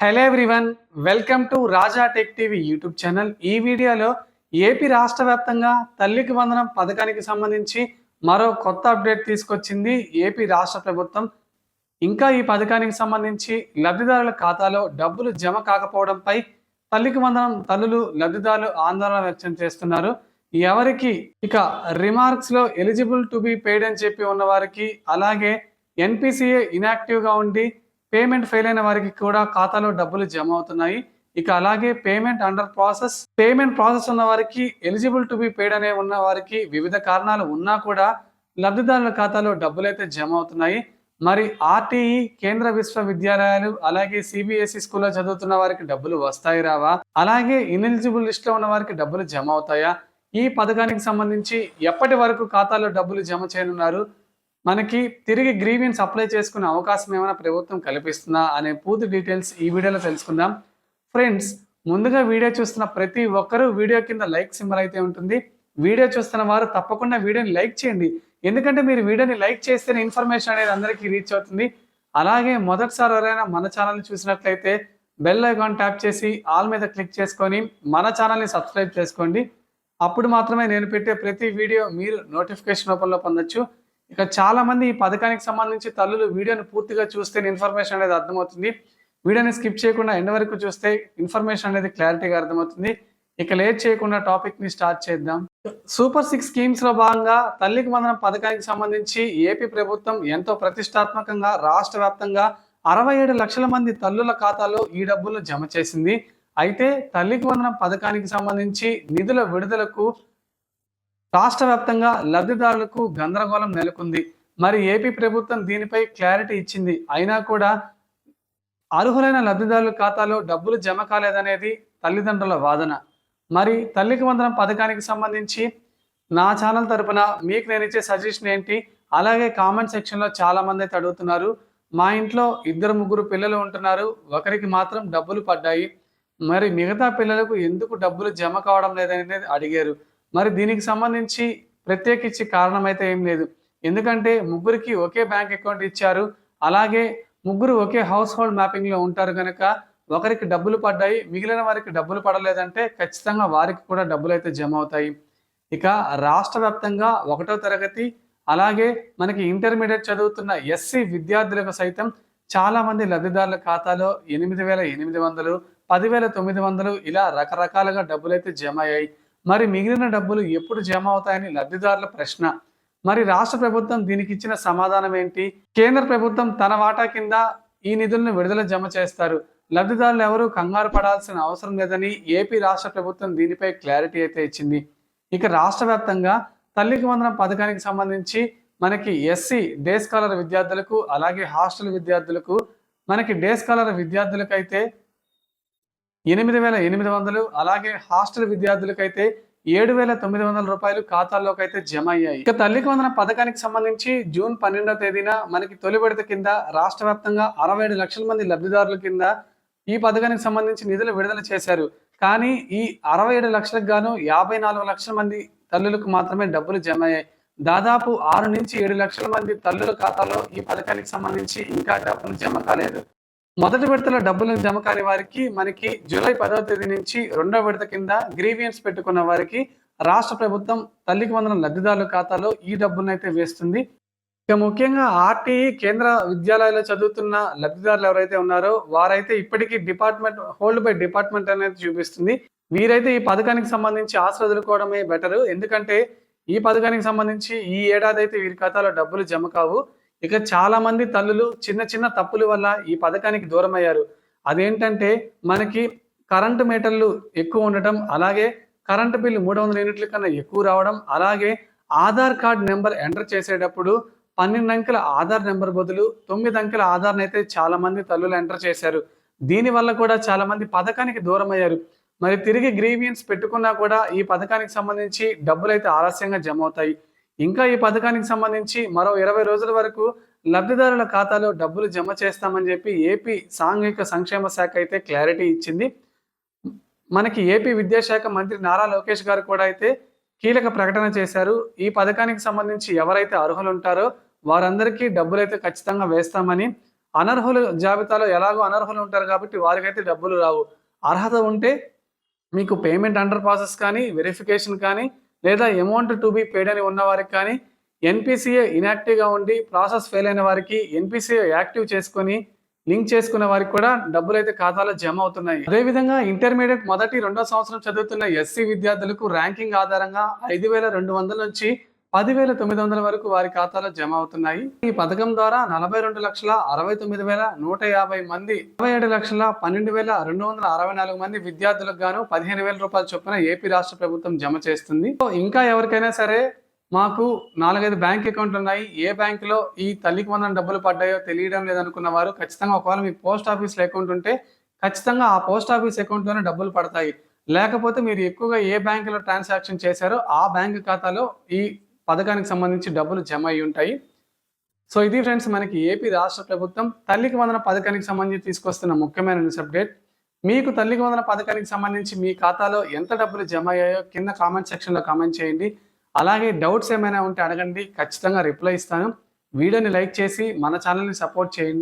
Hello everyone welcome to Raja tech TV YouTube channel ఈ వీడియోలో AP రాష్ట్ర వ్యాప్తంగా తల్లికి వందనం పథకానికి సంబంధించి మరో కొత్త అప్డేట్ తీసుకొచ్చింది ఏపీ రాష్ట్ర ప్రభుత్వం. ఇంకా ఈ పథకానికి సంబంధించి లబ్ధిదారుల ఖాతాలో డబ్బులు జమ కాకపోవడంపై తల్లికి వందనం తల్లులు లబ్ధిదారులు ఆందోళన వ్యక్తం చేస్తున్నారు. ఎవరికి? ఇక రిమార్క్స్లో ఎలిజిబుల్ టు బి పెయిడ్ అని చెప్పి ఉన్న వారికి అలాగే ఎన్పిసిఏ ఇనాక్టివ్గా ఉండి పేమెంట్ ఫెయిల్ అయిన వారికి కూడా ఖాతాలో డబ్బులు జమ అవుతున్నాయి. ఇక అలాగే payment under process payment process ఉన్న వారికి ఎలిజిబుల్ టు బి పేడ్ అనే ఉన్న వారికి వివిధ కారణాలు ఉన్నా కూడా లబ్ధిదారుల ఖాతాలో డబ్బులు అయితే జమ అవుతున్నాయి. మరి ఆర్టీఈ కేంద్ర విశ్వవిద్యాలయాలు అలాగే సిబిఎస్ఈ స్కూల్లో చదువుతున్న వారికి డబ్బులు వస్తాయి రావా? అలాగే ఇన్ఎలిజిబుల్ లిస్ట్లో ఉన్న వారికి డబ్బులు జమ అవుతాయా? ఈ పథకానికి సంబంధించి ఎప్పటి వరకు ఖాతాలో డబ్బులు జమ చేయనున్నారు? మనకి తిరిగి గ్రీవియన్స్ అప్లై చేసుకునే అవకాశం ఏమైనా ప్రభుత్వం కల్పిస్తుందా అనే పూర్తి డీటెయిల్స్ ఈ వీడియోలో తెలుసుకుందాం. ఫ్రెండ్స్ ముందుగా వీడియో చూస్తున్న ప్రతి ఒక్కరూ వీడియో కింద లైక్ సింబల్ అయితే ఉంటుంది. వీడియో చూస్తున్న వారు తప్పకుండా వీడియోని లైక్ చేయండి. ఎందుకంటే మీరు వీడియోని లైక్ చేస్తేనే ఇన్ఫర్మేషన్ అనేది అందరికీ రీచ్ అవుతుంది. అలాగే మొదటిసారి ఎవరైనా మన ఛానల్ని చూసినట్లయితే బెల్ ఐకాన్ ట్యాప్ చేసి ఆల్ మీద క్లిక్ చేసుకొని మన ఛానల్ని సబ్స్క్రైబ్ చేసుకోండి. అప్పుడు మాత్రమే నేను పెట్టే ప్రతి వీడియో మీరు నోటిఫికేషన్ రూపంలో పొందొచ్చు. ఇక చాలా మంది ఈ పథకానికి సంబంధించి తల్లులు వీడియోని పూర్తిగా చూస్తే ఇన్ఫర్మేషన్ అనేది అర్థమవుతుంది. వీడియోని స్కిప్ చేయకుండా ఎండ్ వరకు చూస్తే ఇన్ఫర్మేషన్ అనేది క్లారిటీగా అర్థమవుతుంది. ఇక లేట్ చేయకుండా టాపిక్ని స్టార్ట్ చేద్దాం. సూపర్ సిక్స్ స్కీమ్స్లో భాగంగా తల్లికి వందనం పథకానికి సంబంధించి ఏపీ ప్రభుత్వం ఎంతో ప్రతిష్టాత్మకంగా రాష్ట్ర వ్యాప్తంగా అరవై ఏడు లక్షల మంది తల్లుల ఖాతాలో ఈ డబ్బులు జమ చేసింది. అయితే తల్లికి వందనం పథకానికి సంబంధించి నిధుల విడుదలకు రాష్ట్ర వ్యాప్తంగా లబ్ధిదారులకు గందరగోళం నెలకొంది. మరి ఏపీ ప్రభుత్వం దీనిపై క్లారిటీ ఇచ్చింది. అయినా కూడా అర్హులైన లబ్ధిదారుల ఖాతాలో డబ్బులు జమ కాలేదనేది తల్లిదండ్రుల వాదన. మరి తల్లికి వందనం పథకానికి సంబంధించి నా ఛానల్ తరపున మీకు నేను ఇచ్చే సజెషన్ ఏంటి? అలాగే కామెంట్ సెక్షన్లో చాలామంది అయితే అడుగుతున్నారు. మా ఇంట్లో ఇద్దరు ముగ్గురు పిల్లలు ఉంటున్నారు. ఒకరికి మాత్రం డబ్బులు పడ్డాయి. మరి మిగతా పిల్లలకు ఎందుకు డబ్బులు జమ కావడం లేదనేది అడిగారు. మరి దీనికి సంబంధించి ప్రత్యేకించి కారణం అయితే ఏం లేదు. ఎందుకంటే ముగ్గురికి ఒకే బ్యాంక్ అకౌంట్ ఇచ్చారు. అలాగే ముగ్గురు ఒకే హౌస్ హోల్డ్ మ్యాపింగ్లో ఉంటారు కనుక ఒకరికి డబ్బులు పడ్డాయి మిగిలిన వారికి డబ్బులు పడలేదంటే ఖచ్చితంగా వారికి కూడా డబ్బులు అయితే జమ అవుతాయి. ఇక రాష్ట్ర వ్యాప్తంగా ఒకటో తరగతి అలాగే మనకి ఇంటర్మీడియట్ చదువుతున్న ఎస్సీ విద్యార్థులకు సైతం చాలా మంది లబ్ధిదారుల ఖాతాలో ఎనిమిది వేల ఎనిమిది వందలు పదివేల తొమ్మిది వందలు ఇలా రకరకాలుగా డబ్బులు అయితే జమ అయ్యాయి. మరి మిగిలిన డబ్బులు ఎప్పుడు జమ అవుతాయని లబ్ధిదారుల ప్రశ్న. మరి రాష్ట్ర ప్రభుత్వం దీనికి ఇచ్చిన సమాధానం ఏంటి? కేంద్ర ప్రభుత్వం తన వాటా కింద ఈ నిధులను విడుదల జమ చేస్తారు. లబ్ధిదారులు ఎవరు కంగారు పడాల్సిన అవసరం లేదని ఏపీ రాష్ట్ర ప్రభుత్వం దీనిపై క్లారిటీ అయితే ఇచ్చింది. ఇక రాష్ట్ర వ్యాప్తంగా తల్లికి వందనం పథకానికి సంబంధించి మనకి ఎస్సీ డే స్కాలర్ విద్యార్థులకు అలాగే హాస్టల్ విద్యార్థులకు మనకి డే స్కాలర్ విద్యార్థులకైతే ఎనిమిది వేల ఎనిమిది వందలు అలాగే హాస్టల్ విద్యార్థులకైతే ఏడు వేల తొమ్మిది వందల రూపాయలు ఖాతాల్లోకి అయితే జమ అయ్యాయి. ఇక తల్లికి వందన పథకానికి సంబంధించి జూన్ పన్నెండవ తేదీన మనకి తొలి విడత కింద రాష్ట్ర వ్యాప్తంగా అరవై ఏడు లక్షల మంది లబ్ధిదారుల కింద ఈ పథకానికి సంబంధించి నిధులు విడుదల చేశారు. కానీ ఈ అరవై ఏడు లక్షలకు గాను యాభై నాలుగు లక్షల మంది తల్లులకు మాత్రమే డబ్బులు జమ అయ్యాయి. దాదాపు ఆరు నుంచి ఏడు లక్షల మంది తల్లుల ఖాతాలో ఈ పథకానికి సంబంధించి ఇంకా డబ్బులు జమ కాలేదు. మొదటి విడతలో డబ్బులు జమ కాని వారికి మనకి జూలై పదవ తేదీ నుంచి రెండవ విడత కింద గ్రీవియన్స్ పెట్టుకున్న వారికి రాష్ట్ర ప్రభుత్వం తల్లికి వందల లబ్ధిదారుల ఖాతాలో ఈ డబ్బులను అయితే వేస్తుంది. ఇక ముఖ్యంగా ఆర్టీఈ కేంద్ర విద్యాలయాల్లో చదువుతున్న లబ్ధిదారులు ఎవరైతే ఉన్నారో వారైతే ఇప్పటికీ డిపార్ట్మెంట్ హోల్డ్ బై డిపార్ట్మెంట్ అనేది చూపిస్తుంది. వీరైతే ఈ పథకానికి సంబంధించి ఆశ వదులుకోవడమే బెటర్. ఎందుకంటే ఈ పథకానికి సంబంధించి ఈ ఏడాది అయితే వీరి ఖాతాలో డబ్బులు జమ కావు. ఇక చాలా మంది తల్లులు చిన్న చిన్న తప్పుల వల్ల ఈ పథకానికి దూరం అయ్యారు అదేంటంటే మనకి కరెంటు మీటర్లు ఎక్కువ ఉండటం అలాగే కరెంటు బిల్లు మూడు వందల యూనిట్ల కన్నా ఎక్కువ రావడం అలాగే ఆధార్ కార్డ్ నెంబర్ ఎంటర్ చేసేటప్పుడు పన్నెండు అంకెల ఆధార్ నెంబర్ బదులు తొమ్మిది అంకెల ఆధార్ని అయితే చాలా మంది తల్లులు ఎంటర్ చేశారు. దీని వల్ల కూడా చాలా మంది పథకానికి దూరం అయ్యారు మరి తిరిగి గ్రీవియన్స్ పెట్టుకున్నా కూడా ఈ పథకానికి సంబంధించి డబ్బులు అయితే ఆలస్యంగా జమ అవుతాయి. ఇంకా ఈ పథకానికి సంబంధించి మరో ఇరవై రోజుల వరకు లబ్ధిదారుల ఖాతాలో డబ్బులు జమ చేస్తామని చెప్పి ఏపీ సాంఘిక సంక్షేమ శాఖ అయితే క్లారిటీ ఇచ్చింది. మనకి ఏపీ విద్యాశాఖ మంత్రి నారా లోకేష్ గారు కూడా అయితే కీలక ప్రకటన చేశారు. ఈ పథకానికి సంబంధించి ఎవరైతే అర్హులు ఉంటారో వారందరికీ డబ్బులు అయితే ఖచ్చితంగా వేస్తామని అనర్హుల జాబితాలో ఎలాగో అనర్హులు ఉంటారు కాబట్టి వారికైతే డబ్బులు రావు. అర్హత ఉంటే మీకు పేమెంట్ అండర్ ప్రాసెస్ కానీ వెరిఫికేషన్ కానీ లేదా అమౌంట్ టు బి పేడ్ అని ఉన్నవారికి కానీ ఎన్పిసిఏ ఇన్యాక్టివ్గా ఉండి ప్రాసెస్ ఫెయిల్ అయిన వారికి ఎన్పిసిఏ యాక్టివ్ చేసుకొని లింక్ చేసుకున్న వారికి కూడా డబ్బులు అయితే ఖాతాలో జమ అవుతున్నాయి. అదేవిధంగా ఇంటర్మీడియట్ మొదటి రెండో సంవత్సరం చదువుతున్న ఎస్సీ విద్యార్థులకు ర్యాంకింగ్ ఆధారంగా ఐదు వేల రెండు వందల నుంచి పదివేల తొమ్మిది వందల వరకు వారి ఖాతాలో జమ అవుతున్నాయి. ఈ పథకం ద్వారా నలభై రెండు లక్షల అరవై తొమ్మిది వేల నూట యాభై మంది ఇరవై ఏడు లక్షల పన్నెండు వేల రెండు వందల అరవై నాలుగు మంది విద్యార్థులకు గాను పదిహేను వేల రూపాయల చొప్పున ఏపీ రాష్ట్ర ప్రభుత్వం జమ చేస్తుంది. సో ఇంకా ఎవరికైనా సరే మాకు నాలుగైదు బ్యాంక్ అకౌంట్లు ఉన్నాయి. ఏ బ్యాంకులో ఈ తల్లికి వందన డబ్బులు పడ్డాయో తెలియడం లేదనుకున్న వారు ఖచ్చితంగా ఒకవేళ మీ పోస్ట్ ఆఫీస్లో అకౌంట్ ఉంటే ఖచ్చితంగా ఆ పోస్ట్ ఆఫీస్ అకౌంట్లోనే డబ్బులు పడతాయి. లేకపోతే మీరు ఎక్కువగా ఏ బ్యాంకులో ట్రాన్సాక్షన్ చేశారో ఆ బ్యాంక్ ఖాతాలో ఈ పథకానికి సంబంధించి డబ్బులు జమ అయి ఉంటాయి. సో ఇది ఫ్రెండ్స్ మనకి ఏపీ రాష్ట్ర ప్రభుత్వం తల్లికి వందన పథకానికి సంబంధించి తీసుకొస్తున్న ముఖ్యమైన న్యూస్ అప్డేట్. మీకు తల్లికి వందన పథకానికి సంబంధించి మీ ఖాతాలో ఎంత డబ్బులు జమ అయ్యాయో కింద కామెంట్ సెక్షన్లో కామెంట్ చేయండి. అలాగే డౌట్స్ ఏమైనా ఉంటే అడగండి. ఖచ్చితంగా రిప్లై ఇస్తాను. వీడియోని లైక్ చేసి మన ఛానల్ని సపోర్ట్ చేయండి.